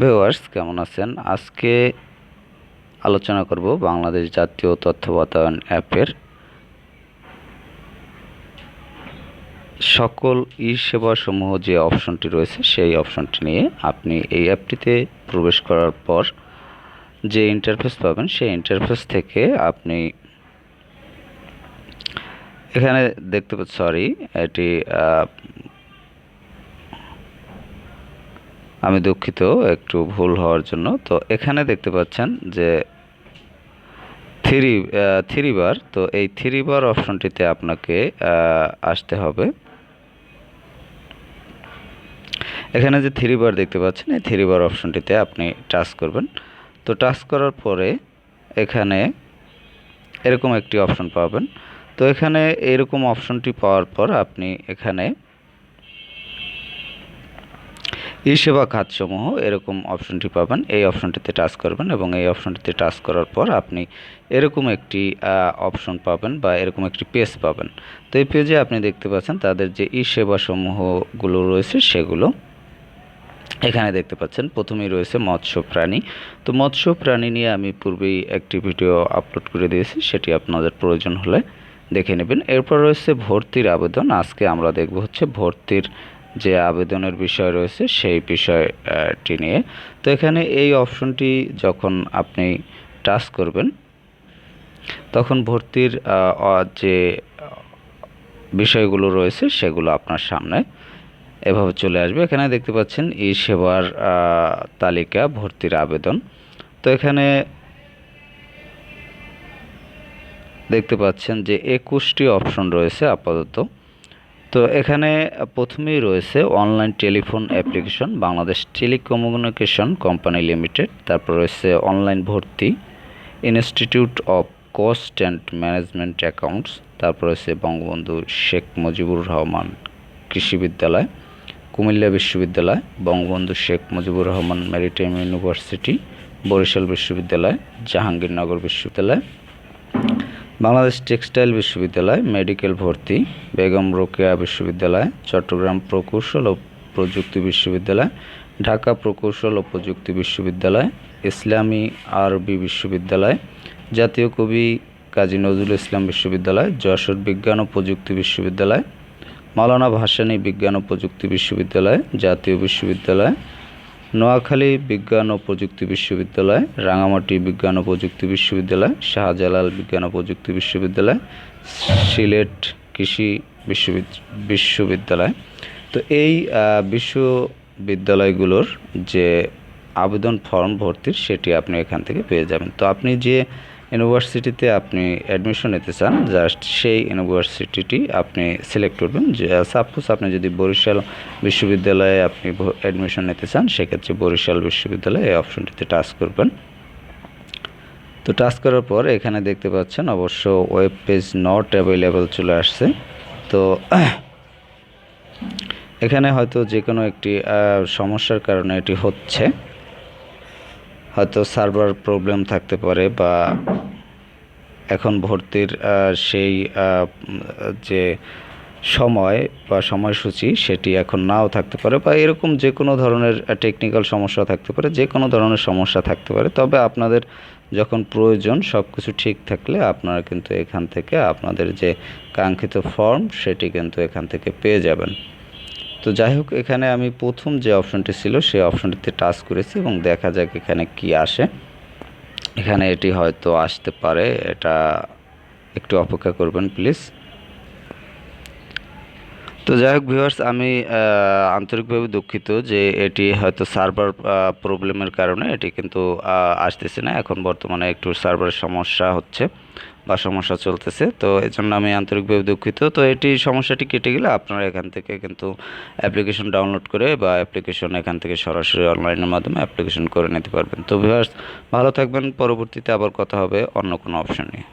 Viewers, কেমন আছেন? আজকে আলোচনা করব বাংলাদেশ জাতীয় তথ্য বাতায়ন অ্যাপের। সকল ই সেবা সমূহ যে অপশনটি রয়েছে, সেই অপশনটি নিয়ে আপনি এই অ্যাপটিতে প্রবেশ করার পর যে ইন্টারফেস পাবেন, সেই ইন্টারফেস থেকে আপনি এখানে দেখতে সরি এটি আমি দুঃখিত, একটু ভুল হওয়ার জন্য। তো এখানে দেখতে পাচ্ছেন যে থ্রি থ্রি বার, তো এই থ্রি বার অপশনটিতে আপনাকে আসতে হবে। এখানে যে থ্রি বার দেখতে পাচ্ছেন, এই থ্রি বার অপশনটিতে আপনি টাচ করবেন। তো টাচ করার পরে এখানে এরকম একটি অপশন পাবেন। তো এখানে এরকম অপশনটি পাওয়ার পর আপনি এখানে ই সেবা খাতসমূহ এরকম অপশনটি পাবেন। এই অপশনটিতে টাচ করবেন এবং এই অপশনটিতে টাচ করার পর আপনি এরকম একটি অপশন পাবেন বা এরকম একটি পেজ পাবেন। তো এই পেজে আপনি দেখতে পাচ্ছেন তাদের যে ই সেবা সমূহগুলো রয়েছে সেগুলো এখানে দেখতে পাচ্ছেন। প্রথমেই রয়েছে মৎস্য প্রাণী। তো মৎস্য প্রাণী নিয়ে আমি পূর্বেই একটি ভিডিও আপলোড করে দিয়েছি, সেটি আপনাদের প্রয়োজন হলে দেখে নেবেন। এরপর রয়েছে ভর্তির আবেদন। আজকে আমরা দেখব হচ্ছে ভর্তির যে আবেদনের বিষয় রয়েছে সেই বিষয়টি নিয়ে। তো এখানে এই অপশনটি যখন আপনি টাচ করবেন, তখন ভর্তির যে বিষয়গুলো রয়েছে সেগুলো আপনার সামনে এভাবে চলে আসবে। এখানে দেখতে পাচ্ছেন ই সেবার তালিকা, ভর্তির আবেদন। তো এখানে দেখতে পাচ্ছেন যে একুশটি অপশন রয়েছে আপাতত। তো এখানে প্রথমেই রয়েছে online telephone application Bangladesh telecommunication company limited তারপর রয়েছে অনলাইন ভর্তি institute of cost and management accounts তারপর রয়েছে বঙ্গবন্ধু শেখ মুজিবুর রহমান কৃষি বিদ্যালয়, কুমিল্লা বিশ্ববিদ্যালয়, বঙ্গবন্ধু শেখ মুজিবুর রহমান ম্যারিটাইম ইউনিভার্সিটি বরিশাল বিশ্ববিদ্যালয়, জাহাঙ্গীরনগর বিশ্ববিদ্যালয় বাংলাদেশ টেক্সটাইল বিশ্ববিদ্যালয়, মেডিকেল ভর্তি, বেগম রোকেয়া বিশ্ববিদ্যালয়, চট্টগ্রাম প্রকৌশল ও প্রযুক্তি বিশ্ববিদ্যালয়, ঢাকা প্রকৌশল ও প্রযুক্তি বিশ্ববিদ্যালয়, ইসলামী আরবি বিশ্ববিদ্যালয়, জাতীয় কবি কাজী নজরুল ইসলাম বিশ্ববিদ্যালয়, যশোর বিজ্ঞান ও প্রযুক্তি বিশ্ববিদ্যালয়, মাওলানা ভাসানী বিজ্ঞান ও প্রযুক্তি বিশ্ববিদ্যালয়, জাতীয় বিশ্ববিদ্যালয় নোয়াখালী বিজ্ঞান ও প্রযুক্তি বিশ্ববিদ্যালয়, রাঙামাটি বিজ্ঞান ও প্রযুক্তি বিশ্ববিদ্যালয়, শাহজালাল বিজ্ঞান ও প্রযুক্তি বিশ্ববিদ্যালয়, সিলেট কৃষি বিশ্ববিদ- বিশ্ববিদ্যালয়। তো এই বিশ্ববিদ্যালয়গুলোর যে আবেদন ফর্ম ভর্তির সেটি আপনি এখান থেকে পেয়ে যাবেন। তো আপনি যে ইউনিভার্সিটিতে আপনি অ্যাডমিশন নিতে চান জাস্ট সেই ইউনিভার্সিটিটি আপনি সিলেক্ট করবেন। যে সাপোজ আপনি যদি বরিশাল বিশ্ববিদ্যালয়ে আপনি অ্যাডমিশন নিতে চান, সেক্ষেত্রে বরিশাল বিশ্ববিদ্যালয়ে এই অপশনটিতে টাচ করবেন। তো টাচ করার পর এখানে দেখতে পাচ্ছেন, অবশ্য ওয়েব পেজ নট অ্যাভেলেবল চলে আসছে। তো এখানে হয়তো যে কোনো একটি সমস্যার কারণে এটি হচ্ছে। হয়তো সার্ভার প্রবলেম থাকতে পারে বা এখন ভর্তির সেই যে সময় বা সময়সূচি সেটি এখন নাও থাকতে পারে বা এরকম যে কোনো ধরনের টেকনিক্যাল সমস্যা থাকতে পারে, যে কোনো ধরনের সমস্যা থাকতে পারে। তবে আপনাদের যখন প্রয়োজন সব কিছু ঠিক থাকলে আপনারা কিন্তু এখান থেকে আপনাদের যে কাঙ্ক্ষিত ফর্ম সেটি কিন্তু এখান থেকে পেয়ে যাবেন। তো যাই হোক, এখানে আমি প্রথম যে অপশনটি ছিল, সেই অপশনটিতে টাচ করেছি এবং দেখা যাক এখানে কি আসে। এখানে এটি হয়তো আসতে পারে, এটা একটু অপেক্ষা করবেন প্লিজ তো যাই হোক ভিউয়ার্স আমি আন্তরিকভাবে দুঃখিত যে এটি হয়তো সার্ভার প্রবলেমের কারণে এটি কিন্তু আসতেছে না। এখন বর্তমানে একটু সার্ভারের সমস্যা হচ্ছে বা সমস্যা চলতেছে। তো এই জন্য আমি আন্তরিকভাবে দুঃখিত। তো এটি সমস্যাটি কেটে গেলে আপনারা এখান থেকে কিন্তু অ্যাপ্লিকেশন ডাউনলোড করে বা অ্যাপ্লিকেশন এখান থেকে সরাসরি অনলাইনের মাধ্যমে অ্যাপ্লিকেশন করে নিতে পারবেন। তো ভিউয়ার্স ভালো থাকবেন। পরবর্তীতে আবার কথা হবে অন্য কোনো অপশন নিয়ে।